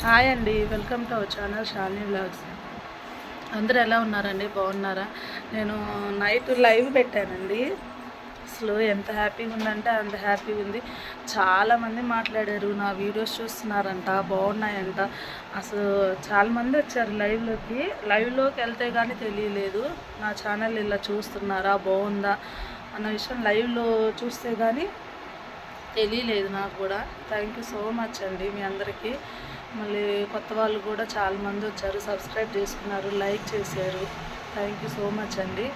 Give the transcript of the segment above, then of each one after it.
Hi అండి welcome to our channel Shalini blogs అందరూ ఎలా ఉన్నారండి? బాగున్నారా? నేను నైట్ లైవ్ పెట్టానండి. అసలు ఎంత హ్యాపీగా ఉందంటే అంత హ్యాపీగా ఉంది. చాలామంది మాట్లాడారు నా వీడియోస్ చూస్తున్నారంట బాగున్నాయంట. అసలు చాలామంది వచ్చారు లైవ్లోకి లైవ్లోకి వెళ్తే కానీ తెలియలేదు నా ఛానల్ ఇలా చూస్తున్నారా బాగుందా అన్న విషయం లైవ్లో చూస్తే కానీ తెలియలేదు నాకు కూడా. థ్యాంక్ యూ సో మచ్ అండి మీ అందరికీ. మళ్ళీ కొత్త వాళ్ళు కూడా చాలామంది వచ్చారు సబ్స్క్రైబ్ చేసుకున్నారు లైక్ చేశారు. థ్యాంక్ యూ సో మచ్ అండి.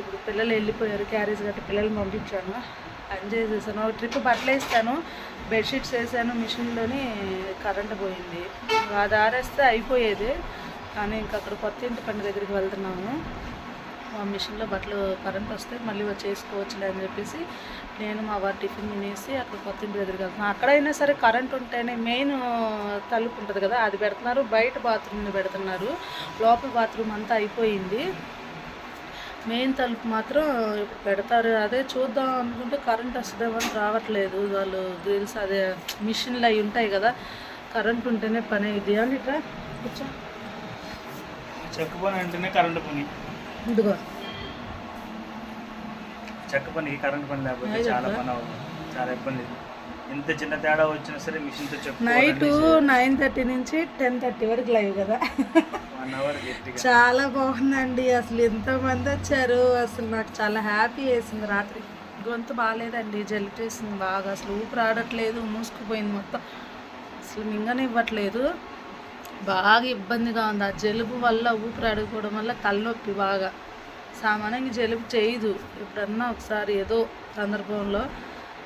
ఇప్పుడు పిల్లలు వెళ్ళిపోయారు క్యారేజ్ గట్టి పిల్లలు పంపించాను. ఎంజాయ్ చేశాను. ట్రిప్ బట్టలు వేస్తాను బెడ్షీట్స్ వేసాను మిషన్లోని కరెంట్ పోయింది. అది ఆరేస్తే అయిపోయేది కానీ ఇంకా అక్కడ కొత్త ఇంటి పని దగ్గరికి వెళ్తున్నాము మిషన్లో బట్టలు కరెంట్ వస్తే మళ్ళీ వచ్చేసుకోవచ్చు అని చెప్పేసి నేను మా వారి టిఫిన్ తినేసి అక్కడ కొత్త ఇంటి దగ్గరికి వెళ్తున్నాను అక్కడైనా సరే కరెంట్ ఉంటేనే మెయిన్ తలుపు ఉంటుంది కదా అది పెడుతున్నారు. బయట బాత్రూమ్ని పెడుతున్నారు. లోపల బాత్రూమ్ అంతా అయిపోయింది. మెయిన్ తలుపు మాత్రం ఇప్పుడు పెడతారు. అదే చూద్దాం అనుకుంటే కరెంట్ వస్తుందేమో అని రావట్లేదు. వాళ్ళు గ్రిల్స్ అదే మిషన్లు అవి ఉంటాయి కదా కరెంట్ ఉంటేనే పని ఇది అని ఇట్లా చెక్క పని అంటేనే కరెంటు పని. ఇదిగో. చెక్క పనికి కరెంటు పని లేకపోతే చాలా. పని అవుతుంది చాలా ఇబ్బంది. ఎంత చిన్న తేడా వచ్చినా సరే మిషన్తో చెక్క నైట్ నైన్ థర్టీ నుంచి టెన్ థర్టీ వరకు లైవ్ కదా. చాలా బాగుందండి. అసలు ఎంతమంది వచ్చారు. అసలు నాకు చాలా హ్యాపీ వేసింది రాత్రి. గొంతు బాగాలేదండి. జలిటేసింది బాగా. అసలు ఊపిరి ఆడట్లేదు మూసుకుపోయింది మొత్తం. అసలు మింగనివ్వట్లేదు. బాగా ఇబ్బందిగా ఉంది. ఆ జలుబు వల్ల ఊపిరి ఆడుకోవడం వల్ల తలనొప్పి బాగా. సామాన్యంగా జలుబు చేయదు. ఎప్పుడన్నా ఒకసారి ఏదో సందర్భంలో.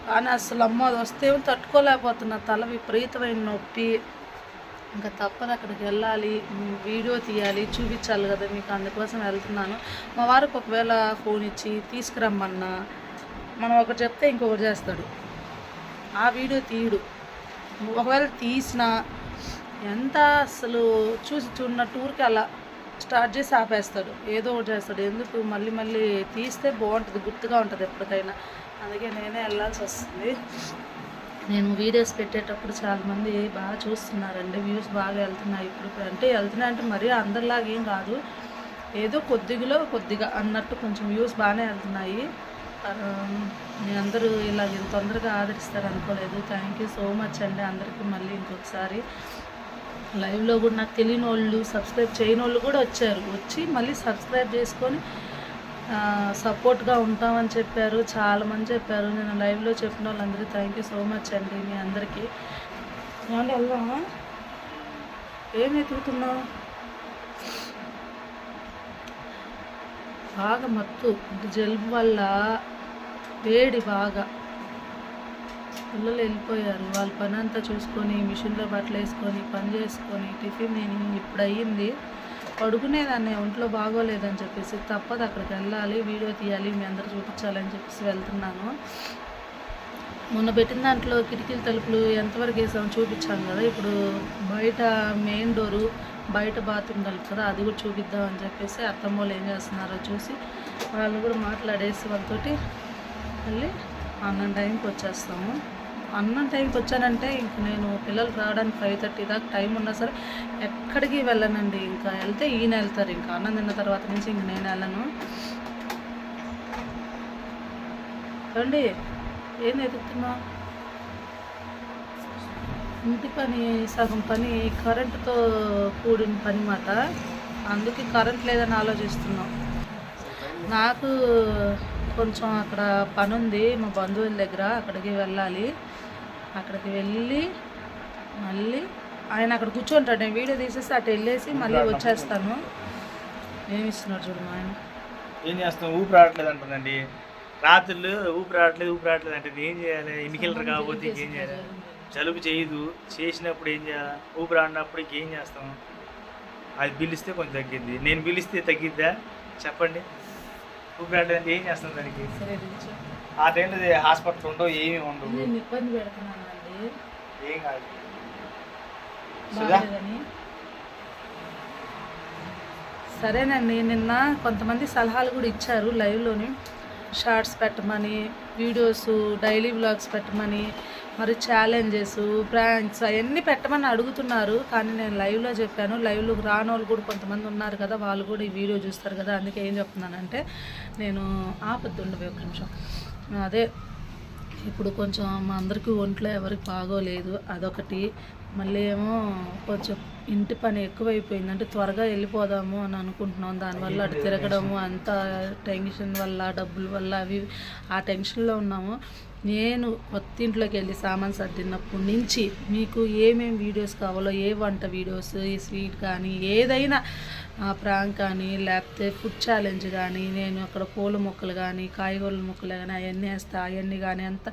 కానీ అసలు అమ్మ అది వస్తే తట్టుకోలేకపోతున్నా. తల విపరీతమైన నొప్పి. ఇంకా తప్పదు అక్కడికి వెళ్ళాలి. వీడియో తీయాలి. చూపించాలి కదా. మీకు అందుకోసం వెళ్తున్నాను. మా వారికి ఒకవేళ ఫోన్ ఇచ్చి తీసుకురమ్మన్నా. మనం ఒకటి చెప్తే ఇంకొకటి చేస్తాడు. ఆ వీడియో తీయడు. ఒకవేళ తీసినా ఎంత అసలు చూసి చూడన్న టూర్కి అలా స్టార్ట్ చేసి ఆపేస్తాడు. ఏదో ఒకటి చేస్తాడు. ఎందుకు మళ్ళీ మళ్ళీ తీస్తే బాగుంటుంది గుర్తుగా ఉంటుంది ఎప్పటికైనా. అందుకే నేనే వెళ్ళాల్సి వస్తుంది. నేను వీడియోస్ పెట్టేటప్పుడు చాలామంది బాగా చూస్తున్నారండి. వ్యూస్ బాగా వెళ్తున్నాయి ఇప్పుడు. అంటే వెళ్తున్నాయి అంటే మరీ అందరిలాగా ఏం కాదు. ఏదో కొద్దిగలో కొద్దిగా అన్నట్టు కొంచెం వ్యూస్ బాగానే వెళ్తున్నాయి. మీ అందరూ ఇలా ఇంత తొందరగా ఆదరిస్తారు అనుకోలేదు థ్యాంక్ యూ సో మచ్ అండి. అందరికీ మళ్ళీ ఇంకొకసారి. లైవ్లో కూడా నాకు తెలియని వాళ్ళు సబ్స్క్రైబ్ చేయని వాళ్ళు కూడా వచ్చారు. వచ్చి మళ్ళీ సబ్స్క్రైబ్ చేసుకొని సపోర్ట్గా ఉంటామని చెప్పారు. చాలామంది చెప్పారు. నేను లైవ్లో చెప్పిన వాళ్ళందరికీ థ్యాంక్ యూ సో మచ్ అండి మీ అందరికీ. ఏమంటే వెళ్దామా? ఏం ఎదుగుతున్నావు? బాగా మత్తు. జలుబు వల్ల వేడి బాగా. పిల్లలు వెళ్ళిపోయారు. వాళ్ళ పని అంతా చూసుకొని మిషన్లో బట్టలు వేసుకొని పని చేసుకొని టిఫిన్ నేను ఇప్పుడు అయ్యింది. పడుకునేదాన్ని ఒంట్లో బాగోలేదని చెప్పేసి తప్పదు. అక్కడికి వెళ్ళాలి వీడియో తీయాలి మీ అందరు చూపించాలని చెప్పేసి వెళ్తున్నాను. మొన్న పెట్టిన దాంట్లో కిటికీల తలుపులు ఎంతవరకు వేసామో చూపించాం కదా. ఇప్పుడు బయట మెయిన్ డోరు బయట బాత్రూమ్ తలుపు కదా అది కూడా చూపిద్దాం అని చెప్పేసి అత్తమ్మ వాళ్ళు ఏం చేస్తున్నారో చూసి వాళ్ళు కూడా మాట్లాడేసి వాళ్ళతోటి మళ్ళీ అన్నం టైంకి వచ్చేస్తాము. అన్నం టైంకి వచ్చానంటే ఇంక నేను పిల్లలు రావడానికి ఫైవ్ థర్టీ దాకా టైం ఉన్నా సరే ఎక్కడికి వెళ్ళనండి. ఇంకా వెళ్తే ఈయన వెళ్తారు. ఇంకా అన్నం తిన్న తర్వాత నుంచి ఇంక నేను వెళ్ళను. రండి ఏం ఎదుగుతున్నా ఇంటి పని సగం పని కరెంటుతో కూడిన పని మాట. అందుకే కరెంట్ లేదని ఆలోచిస్తున్నాం నాకు కొంచెం అక్కడ పని ఉంది మా బంధువుల దగ్గర అక్కడికి వెళ్ళాలి. అక్కడికి వెళ్ళి మళ్ళీ ఆయన అక్కడ కూర్చుంటాడు. నేను వీడియో తీసేసి అటు వెళ్ళేసి మళ్ళీ వచ్చేస్తాను. ఏమి ఇస్తున్నాడు చూడు మా ఆయన. ఏం చేస్తాం ఊపిరి రావట్లేదు అంటుందండి. రాత్రులు ఊపిరి రావట్లేదు ఊపిరి రావట్లేదు అంటే ఏం చేయాలి? ఎన్నికలరు కాకపోతే ఇంకేం చేయాలి? జలుబు చేయదు. చేసినప్పుడు ఏం చేయాలి? ఊపిరి ఆడినప్పుడు ఇంకేం చేస్తాం? అది పిలిస్తే కొంచెం తగ్గిద్ది నేను పిలిస్తే తగ్గిద్దా? చెప్పండి. రావట్లేదు ఏం చేస్తాం దానికి. ఆ టైంలో హాస్పిటల్ ఉండవు ఏమీ ఉండవు నేను ఇబ్బంది పెడుతున్నానండి ఏం కాదు. సుధా? బాగాలేదని. సరేనండి నిన్న కొంతమంది సలహాలు కూడా ఇచ్చారు లైవ్లోని. షార్ట్స్ పెట్టమని వీడియోస్ డైలీ వ్లాగ్స్ పెట్టమని మరి ఛాలెంజెస్ ప్రాంక్స్ అవన్నీ పెట్టమని అడుగుతున్నారు. కానీ నేను లైవ్లో చెప్పాను. లైవ్లోకి రాని వాళ్ళు కూడా కొంతమంది ఉన్నారు కదా వాళ్ళు కూడా ఈ వీడియో చూస్తారు కదా. అందుకే ఏం చెప్తున్నానంటే నేను ఆపద్దు ఉండవు ఒక నిమిషం. అదే ఇప్పుడు కొంచెం మా అందరికీ ఒంట్లో ఎవరికి బాగోలేదు అదొకటి. మళ్ళీ ఏమో కొంచెం ఇంటి పని ఎక్కువైపోయింది అంటే త్వరగా వెళ్ళిపోదాము అని అనుకుంటున్నాం. దానివల్ల అటు తిరగడము అంత టెన్షన్ వల్ల డబ్బుల వల్ల అవి ఆ టెన్షన్లో ఉన్నాము. నేను కొత్త ఇంట్లోకి వెళ్ళి సామాన్ సర్దినప్పటి నుంచి మీకు ఏమేమి వీడియోస్ కావాలో ఏ వంట వీడియోస్ ఈ స్వీట్ కానీ ఏదైనా ప్రాంక్ కానీ లేకపోతే ఫుడ్ ఛాలెంజ్ కానీ నేను అక్కడ పూల మొక్కలు కానీ కాయగూరల మొక్కలు కానీ అవన్నీ వేస్తా అవన్నీ కానీ అంత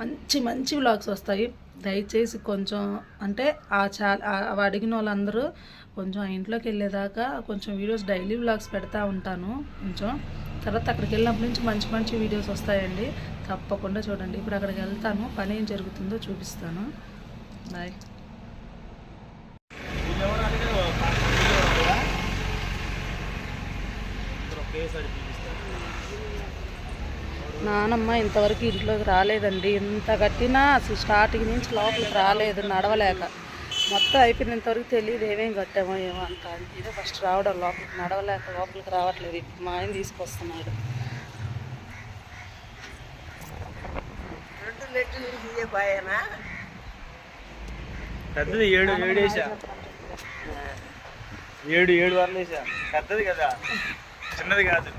మంచి మంచి వ్లాగ్స్ వస్తాయి. దయచేసి కొంచెం అంటే ఆ చా అవి అడిగిన వాళ్ళందరూ కొంచెం ఆ ఇంట్లోకి వెళ్ళేదాకా కొంచెం వీడియోస్ డైలీ వ్లాగ్స్ పెడతా ఉంటాను కొంచెం. తర్వాత అక్కడికి వెళ్ళినప్పటి నుంచి మంచి మంచి వీడియోస్ వస్తాయండి. తప్పకుండా చూడండి. ఇప్పుడు అక్కడికి వెళ్తాను. పని ఏం జరుగుతుందో చూపిస్తాను. బాయ్. నానమ్మ ఇంతవరకు ఇంట్లోకి రాలేదండి. ఇంత కట్టినా అసలు స్టార్టింగ్ నుంచి లోపలికి రాలేదు నడవలేక. మొత్తం అయిపోయింది ఇంతవరకు తెలియదు ఏమేమి కట్టామో ఏమో అంత. ఇదే ఫస్ట్ రావడం లోపలికి నడవలేక లోపలికి రావట్లేదు. ఇప్పుడు మా ఆయన తీసుకొస్తున్నాడు. పెద్దది ఏడు ఏడేసా ఏడు ఏడు వరలు వేసా పెద్దది కదా. చిన్నది కాదు.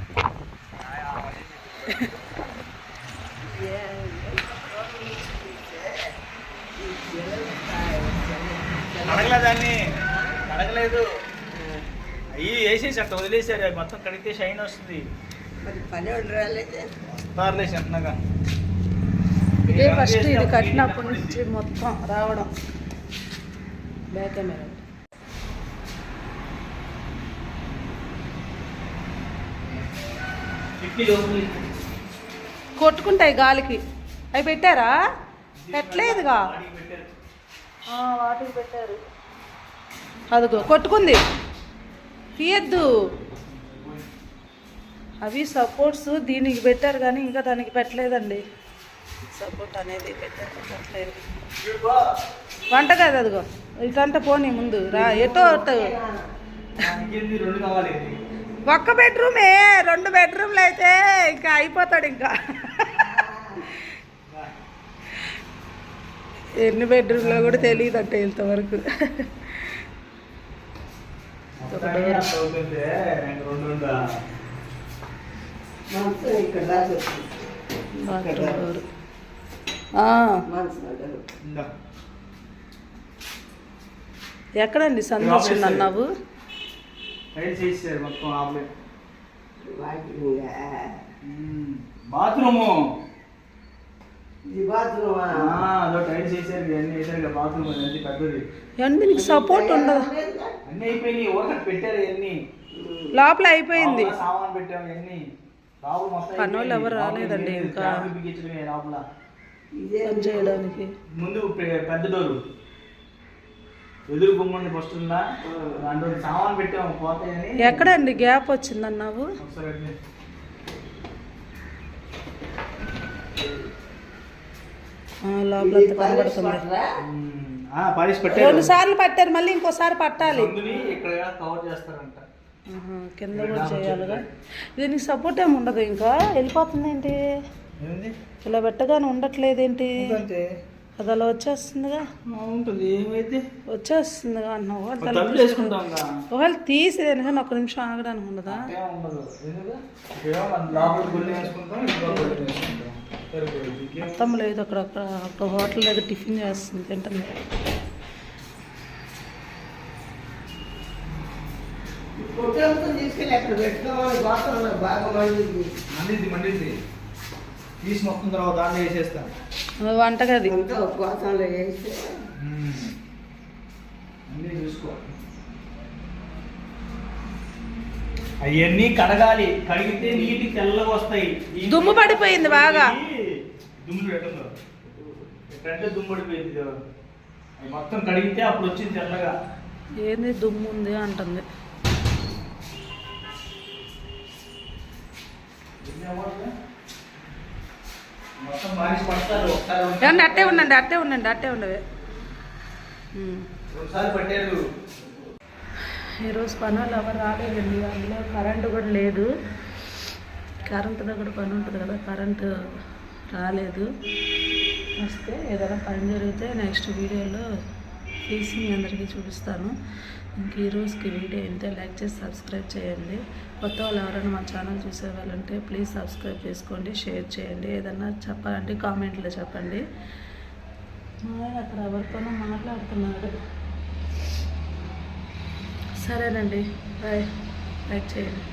అడగలే దాన్ని. అడగలేదు. అయ్యి వేసేసి అంట వదిలేసారు అవి మొత్తం కడిగితే షైన్ వస్తుంది. వస్తారులేసి అంటున్నాగా ఇదే ఫస్ట్ ఇది కట్టినప్పటి నుంచి మొత్తం రావడం. బ్యాక్ కెమెరా ఫిఫ్టీ లోపలి కొట్టుకుంటాయి గాలికి. అవి పెట్టారా? పెట్టలేదుగా. వాటికి పెట్టారు. అదిగో కొట్టుకుంది. తీయద్దు. అవి సపోర్ట్స్ దీనికి పెట్టారు కానీ ఇంకా దానికి పెట్టలేదండి. సపోర్ట్ అనేది పెట్టారు పెట్టలేదు. వంట కాదు అదిగో. ఇటంటే పోనీ ముందు రా. ఎటో ఒక్క బెడ్రూమే రెండు బెడ్రూమ్లు అయితే ఇంకా అయిపోతాడు ఇంకా. ఎన్ని బెడ్రూమ్లో కూడా తెలియదు అంటే ఇంతవరకు. ఎక్కడండి సందర్శన అన్నావు రైడ్ చేసేసారు మొత్తం ఆపలే బాత్రూము. టైల్ సపోర్ట్ ఉండదు? అన్ని అయిపోయినాయి ఊరకట్టు పెట్టారు ఇవన్నీ. లోపల అయిపోయింది. సామాన్ పెట్టాము ఇవన్నీ. పనోళ్ళు ఎవరు. రాలేదండి ఇంకా. చేయడానికి. ముందు పెద్ద డోరు. ఎదురు ఫస్ట్ ఉందా? దాంట్లో సామాన్ పెట్టాము పోతాయని. ఎక్కడండి? గ్యాప్ వచ్చింది అన్నావు ఒకసారి అట్నే. ఆ, లోపల అంతా కనబడుతుంది. పెట్టారు రెండు సార్లు పట్టారు మళ్ళీ ఇంకోసారి పట్టాలి. మందుని ఇక్కడ కవర్ చేస్తారంట. ఆహా, కింద కూడా చేయాలిగా. దీనికి సపోర్ట్ ఏమి ఉండదు ఇంకా? వెళ్ళిపోతుంది ఏంటి ఏంది? ఇలా పెట్టగానే ఉండట్లేదేంటి? అది అలా వచ్చేస్తుందిగా ఉంటుంది ఏమైతే వచ్చేస్తుందిగా దాన్ని కదా. ఒకవేళ తీసి కానీ ఒక నిమిషం ఆగడానికి ఉండదా? మొత్తం లేదు అక్కడ ఒక హోటల్ దగ్గర టిఫిన్ చేస్తుంది తింటుంది. తీసుకెళ్ళి అక్కడ పెట్టుకోమని గోతంలో బాగా మండింది. తీసి మొత్తం తర్వాత దాంట్లో వేసేస్తాం అది వంటగది. అవన్నీ కడగాలి. కడిగితే నీటి తెల్లగా వస్తాయి. దుమ్ము పడిపోయింది బాగా. దుమ్ము పెట్టదు ఎక్కడంటే దుమ్ము పడిపోయింది మొత్తం కడిగితే అప్పుడు వచ్చింది తెల్లగా. ఏంది దుమ్ము ఉంది అంటుంది. ఏమండి అట్టే ఉండండి అట్టే ఉండండి అట్టే పట్టారు ఈరోజు పనులు ఎవరు రాలేదండి అందులో కరెంటు కూడా లేదు. కరెంటులో కూడా పని ఉంటుంది కదా కరెంటు రాలేదు. వస్తే ఏదైనా పని జరిగితే నెక్స్ట్ వీడియోలో తీసి మీ అందరికీ చూపిస్తాను. ఇంక ఈ రోజుకి వీడియో ఇంతే. లైక్ చేసి సబ్స్క్రైబ్ చేయండి. కొత్త వాళ్ళు ఎవరైనా మా ఛానల్ చూసే వాళ్ళంటే ప్లీజ్ సబ్స్క్రైబ్ చేసుకోండి షేర్ చేయండి. ఏదన్నా చెప్పాలంటే కామెంట్లో చెప్పండి. మా అక్కడ ఎవరితోనో మాట్లాడుతున్నాడు సరేనండి. బాయ్. లైక్ చేయండి.